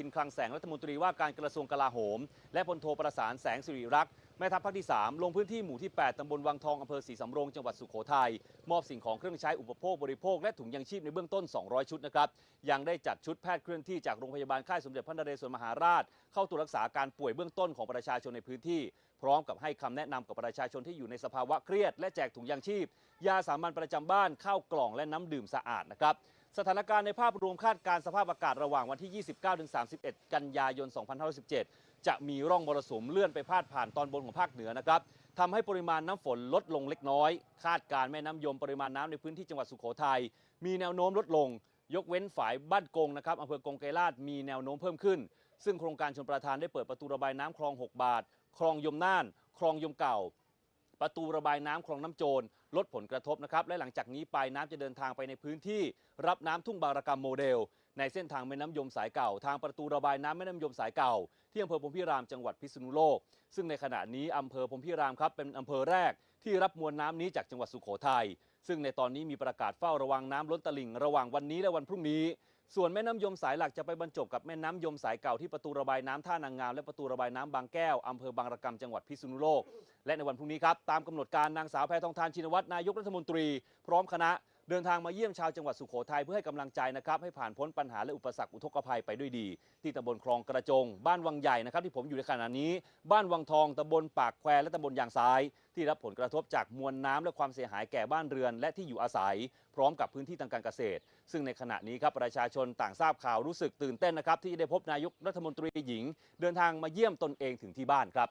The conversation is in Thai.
ทินคลังแสงรัฐมนตรีว่าการกระทรวงกลาโหม และพลโทประสานแสงสิริรักษ์แม่ทัพภาคที่ 3 ลงพื้นที่หมู่ที่ 8 ตำบลวังทอง อำเภอศรีสำโรง จังหวัดสุโขทัย มอบสิ่งของเครื่องใช้อุปโภคบริโภค และถุงยังชีพในเบื้องต้น 200 ชุดนะครับ ยังได้จัดชุดแพทย์เคลื่อนที่จากโรงพยาบาลค่ายสมเด็จพระนเรศวรมหาราช เข้าตรวจรักษาอาการป่วยเบื้องต้นของประชาชนในพื้นที่ พร้อมกับให้คำแนะนำกับประชาชนที่อยู่ในสภาวะเครียด และแจกถุงยางชีพ ยาสามัญประจำบ้าน ข้าวกล่อง และน้ำดื่มสะอาดนะครับ สถานการณ์ในภาพรวมคาดการสภาพอากาศระหว่างวันที่ 29-31 กันยายน 2517 จะมีร่องมรสุมเลื่อนไปพาดผ่านตอนบนของภาคเหนือนะครับทำให้ปริมาณน้ำฝนลดลงเล็กน้อย คาดการแม่น้ำยมปริมาณน้ำในพื้นที่จังหวัดสุโขทัยมีแนวโน้มลดลง ยกเว้นฝายบ้านกงนะครับอำเภอกงไกรลาดมีแนวโน้มเพิ่มขึ้น ซึ่งโครงการชนประทานได้เปิดประตูระบายน้ำคลอง 6 บาท คลองยมน่าน คลองยมเก่า ประตูระบายน้ำคลองน้ำโจรลดผลกระทบนะครับและหลังจากนี้ไปน้ำจะเดินทางไปในพื้นที่ รับน้ำทุ่งบางระกำโมเดล ในเส้นทางแม่น้ำยมสายเก่า ทางประตูระบายน้ำแม่น้ำยมสายเก่า ที่อำเภอพรมพิรามจังหวัดพิษณุโลก ซึ่งในขณะนี้อำเภอพรมพิรามครับเป็นอำเภอแรก ที่รับมวลน้ำนี้จากจังหวัดสุโขทัยซึ่งในตอนนี้มีประกาศเฝ้าระวังน้ำล้นตลิ่งระหว่างวันนี้และวันพรุ่งนี้ ส่วนแม่น้ำยมสายหลักจะไปบรรจบกับแม่น้ำยมสายเก่าที่ประตูระบายน้ำท่านางงามและประตูระบายน้ำบางแก้วอำเภอบางระกำจังหวัดพิษณุโลก และในวันพรุ่งนี้ครับตามกำหนดการนางสาวแพทองทานชินวัตรนายกรัฐมนตรี พร้อมคณะ เดินทางมาเยี่ยมชาวจังหวัดสุโขทัยเพื่อให้กำลังใจนะครับให้ผ่านพ้นปัญหาและอุปสรรคอุทกภัยไปด้วยดี ที่ตำบลคลองกระจง บ้านวังใหญ่นะครับที่ผมอยู่ในขณะนี้ บ้านวังทองตำบลปากแควและตำบลยางซ้าย ที่รับผลกระทบจากมวลน้ำและความเสียหายแก่บ้านเรือน และที่อยู่อาศัย พร้อมกับพื้นที่ทางการเกษตร ซึ่งในขณะนี้ครับประชาชนต่างทราบข่าวรู้สึกตื่นเต้นนะครับที่ได้พบนายกรัฐมนตรีหญิง เดินทางมาเยี่ยมตนเองถึงที่บ้านครับ